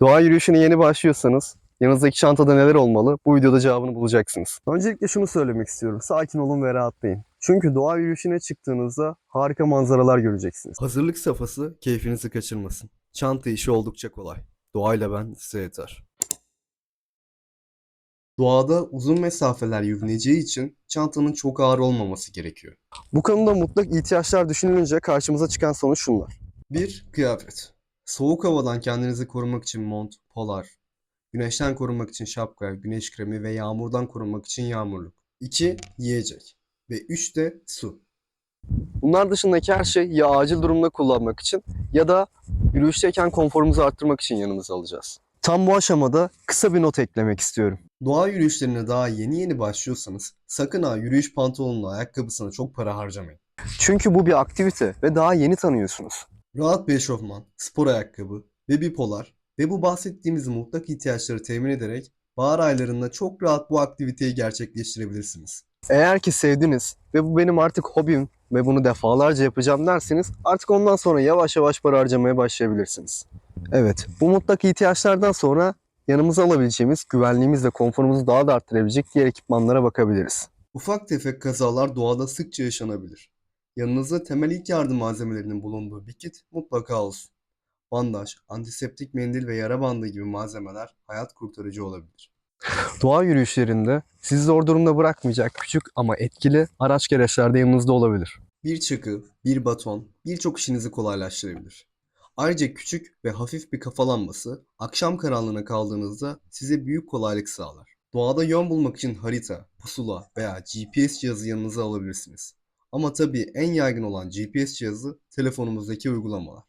Doğa yürüyüşüne yeni başlıyorsanız yanınızdaki çantada neler olmalı? Bu videoda cevabını bulacaksınız. Öncelikle şunu söylemek istiyorum. Sakin olun ve rahatlayın. Çünkü doğa yürüyüşüne çıktığınızda harika manzaralar göreceksiniz. Hazırlık safhası keyfinizi kaçırmasın. Çanta işi oldukça kolay. Doğayla ben size yeter. Doğada uzun mesafeler yürüneceği için çantanın çok ağır olmaması gerekiyor. Bu konuda mutlak ihtiyaçlar düşünülünce karşımıza çıkan sonuç şunlar. 1. Kıyafet. Soğuk havadan kendinizi korumak için mont, polar, güneşten korunmak için şapka, güneş kremi ve yağmurdan korunmak için yağmurluk. 2. Yiyecek. Ve 3 de su. Bunlar dışındaki her şey ya acil durumda kullanmak için ya da yürüyüşteyken konforumuzu arttırmak için yanımıza alacağız. Tam bu aşamada kısa bir not eklemek istiyorum. Doğa yürüyüşlerine daha yeni yeni başlıyorsanız sakın ha yürüyüş pantolonuna ayakkabısına çok para harcamayın. Çünkü bu bir aktivite ve daha yeni tanıyorsunuz. Rahat bir eşofman, spor ayakkabı ve bir polar ve bu bahsettiğimiz mutlak ihtiyaçları temin ederek bahar aylarında çok rahat bu aktiviteyi gerçekleştirebilirsiniz. Eğer ki sevdiniz ve bu benim artık hobim ve bunu defalarca yapacağım derseniz artık ondan sonra yavaş yavaş para harcamaya başlayabilirsiniz. Evet, bu mutlak ihtiyaçlardan sonra yanımıza alabileceğimiz, güvenliğimiz ve konforumuzu daha da arttırabilecek diğer ekipmanlara bakabiliriz. Ufak tefek kazalar doğada sıkça yaşanabilir. Yanınızda temel ilk yardım malzemelerinin bulunduğu bir kit mutlaka olsun. Bandaj, antiseptik mendil ve yara bandı gibi malzemeler hayat kurtarıcı olabilir. Doğa yürüyüşlerinde sizi zor durumda bırakmayacak küçük ama etkili araç gereçler de yanınızda olabilir. Bir çakı, bir baton birçok işinizi kolaylaştırabilir. Ayrıca küçük ve hafif bir kafa lambası akşam karanlığına kaldığınızda size büyük kolaylık sağlar. Doğada yön bulmak için harita, pusula veya GPS cihazı yanınıza alabilirsiniz. Ama tabii en yaygın olan GPS cihazı telefonumuzdaki uygulamalar.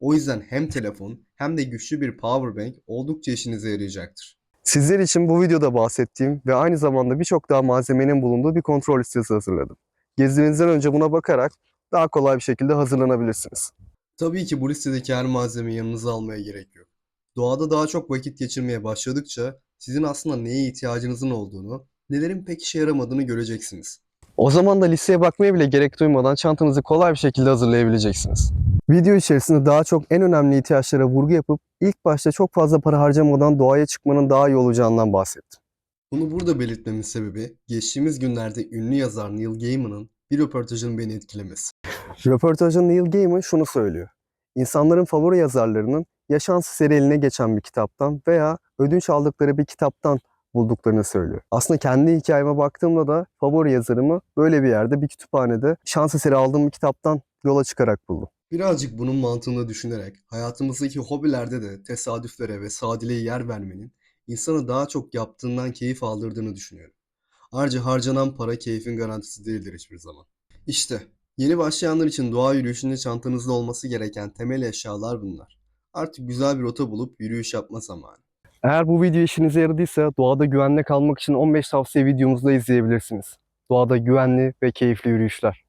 O yüzden hem telefon hem de güçlü bir powerbank oldukça işinize yarayacaktır. Sizler için bu videoda bahsettiğim ve aynı zamanda birçok daha malzemenin bulunduğu bir kontrol listesi hazırladım. Gezinizden önce buna bakarak daha kolay bir şekilde hazırlanabilirsiniz. Tabii ki bu listedeki her malzemeyi yanınıza almaya gerek yok. Doğada daha çok vakit geçirmeye başladıkça sizin aslında neye ihtiyacınızın olduğunu, nelerin pek işe yaramadığını göreceksiniz. O zaman da listeye bakmaya bile gerek duymadan çantanızı kolay bir şekilde hazırlayabileceksiniz. Video içerisinde daha çok en önemli ihtiyaçlara vurgu yapıp ilk başta çok fazla para harcamadan doğaya çıkmanın daha iyi olacağından bahsettim. Bunu burada belirtmemin sebebi geçtiğimiz günlerde ünlü yazar Neil Gaiman'ın bir röportajının beni etkilemesi. Röportajın Neil Gaiman şunu söylüyor. İnsanların favori yazarlarının yaşansı seri eline geçen bir kitaptan veya ödünç aldıkları bir kitaptan bulduklarını söylüyor. Aslında kendi hikayeme baktığımda da favori yazarımı böyle bir yerde bir kütüphanede şans eseri aldığım bir kitaptan yola çıkarak buldum. Birazcık bunun mantığını düşünerek hayatımızdaki hobilerde de tesadüflere ve sadeliğe yer vermenin insanı daha çok yaptığından keyif aldırdığını düşünüyorum. Ayrıca harcanan para keyfin garantisi değildir hiçbir zaman. İşte yeni başlayanlar için doğa yürüyüşünde çantanızda olması gereken temel eşyalar bunlar. Artık güzel bir rota bulup yürüyüş yapma zamanı. Eğer bu video işinize yaradıysa doğada güvenli kalmak için 15 tavsiye videomuzu da izleyebilirsiniz. Doğada güvenli ve keyifli yürüyüşler.